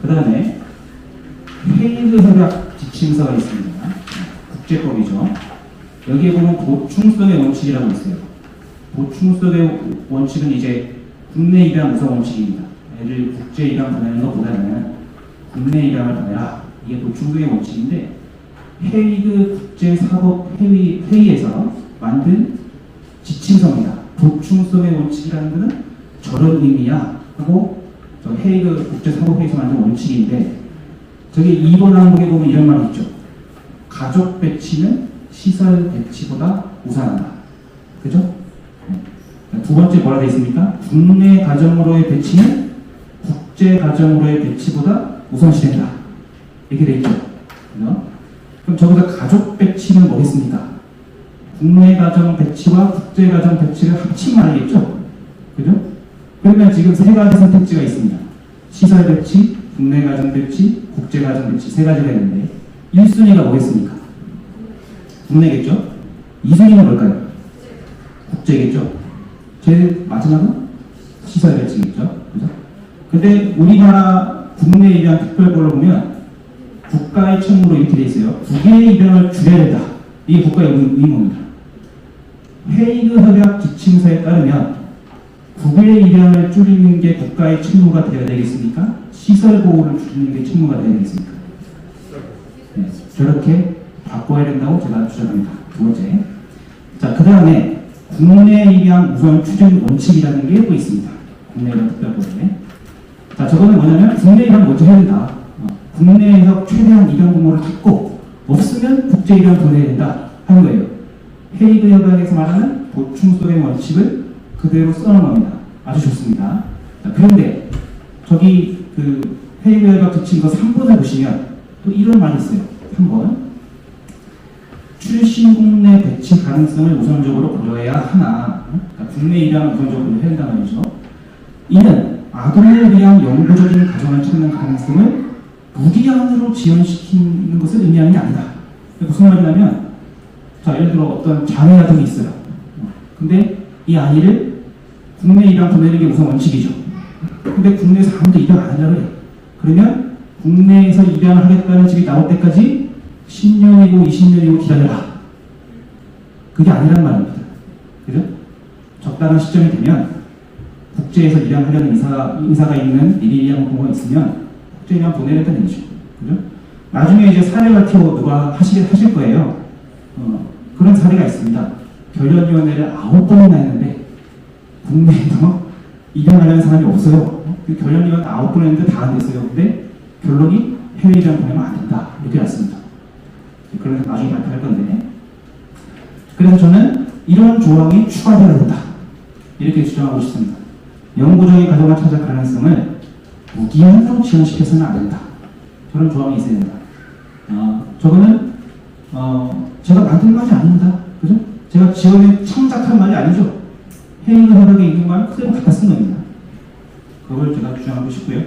그 다음에 헤이그 협약 지침서가 있습니다. 국제법이죠. 여기에 보면 보충성의 원칙이라고 있어요. 보충성의 원칙은 이제 국내 입양 우선 원칙입니다. 애를 국제 입양 보내는 것보다는 국내 입양을 보내라. 이게 보충성의 원칙인데 헤이그 국제사법 회의, 회의에서 만든 지침서입니다. 보충성의 원칙이라는 것은 저런 의미야 하고 저 헤이그 국제사법회의에서 만든 원칙인데 저기 2번 항목에 보면 이런 말이 있죠. 가족 배치는 시설 배치보다 우선한다. 그죠? 네. 두 번째 뭐라 되어 있습니까? 국내 가정으로의 배치는 국제 가정으로의 배치보다 우선시된다. 이렇게 되어 있죠. 그죠? 그럼 저기서 가족 배치는 뭐겠습니까? 국내 가정 배치와 국제 가정 배치를 합친 말이겠죠? 그죠? 그러면 지금 세 가지 선택지가 있습니다. 시설 배치, 국내 가정 배치, 국제 가정 배치 세 가지가 있는데 1순위가 뭐겠습니까? 국내겠죠? 2순위는 뭘까요? 국제겠죠? 제일 마지막은 시설 배치겠죠? 그죠? 근데 우리나라 국내 입양 특별법을 보면 국가의 책무로 이렇게 돼 있어요. 두 개의 입양을 줄여야 된다. 이게 국가의 의무입니다. 헤이그 협약 지침서에 따르면 국외 입양을 줄이는 게 국가의 책무가 되어야 되겠습니까? 시설 보호를 줄이는 게 책무가 되어야 되겠습니까? 네, 저렇게 바꿔야 된다고 제가 주장합니다. 두 번째. 자, 그 다음에 국내 입양 우선 추진 원칙이라는 게 또 있습니다. 국내 입양 특별법에. 자, 저거는 뭐냐면 국내 입양 먼저 해야 된다. 어, 국내에서 최대한 입양 부모를 찾고 없으면 국제 입양 보내야 된다 하는 거예요. 헤이그 협약에서 말하는 보충성의 원칙을 그대로 써놓은 겁니다. 아주 좋습니다. 자, 그런데 저기 그 헤이그 협약 지침서 3번을 보시면 또 이런 말이 있어요. 3번. 출신 국내 배치 가능성을 우선적으로 고려해야 하나. 그러니까 국내 입양을 우선적으로 해야 된다는 말이죠. 이는 아동을 위한 영구적인 가정을 찾는 가능성을 무기한으로 지연시키는 것을 의미하는 게 아니다. 무슨 말이냐면, 자, 예를 들어 어떤 장애 아동이 있어요. 근데 이 아이를 국내 입양 보내는 게 우선 원칙이죠. 근데 국내에서 아무도 입양 안 하려고 해. 그러면 국내에서 입양을 하겠다는 집이 나올 때까지 10년이고 20년이고 기다려라. 그게 아니란 말입니다. 그죠? 적당한 시점이 되면 국제에서 입양하려는 의사가, 의사가 있는 미리 입양 부모가 있으면 국제 입양 보내겠다는 얘기죠. 그죠? 나중에 이제 사례 발표 누가 하실, 하실 거예요. 어, 그런 사례가 있습니다. 결연위원회를 아홉 번이나 했는데 국내에서 입양하려는 사람이 없어요. 그 결연위원 아홉 번 했는데 다 안 됐어요. 근데 결론이 해외 입양 보내면 안 된다. 이렇게 났습니다. 그래서 나중에 발표할 건데. 그래서 저는 이런 조항이 추가되어야 된다. 이렇게 주장하고 싶습니다. 영구적인 가정을 찾을 가능성을 무기한으로 지연시켜서는 안 된다. 저런 조항이 있어야 된다. 어, 저거는 어, 제가 만든 말이 아닙니다. 그죠? 제가 지원에 창작한 말이 아니죠. 협약에 있는 말 그대로 쓴 겁니다. 그걸 제가 주장하고 싶고요.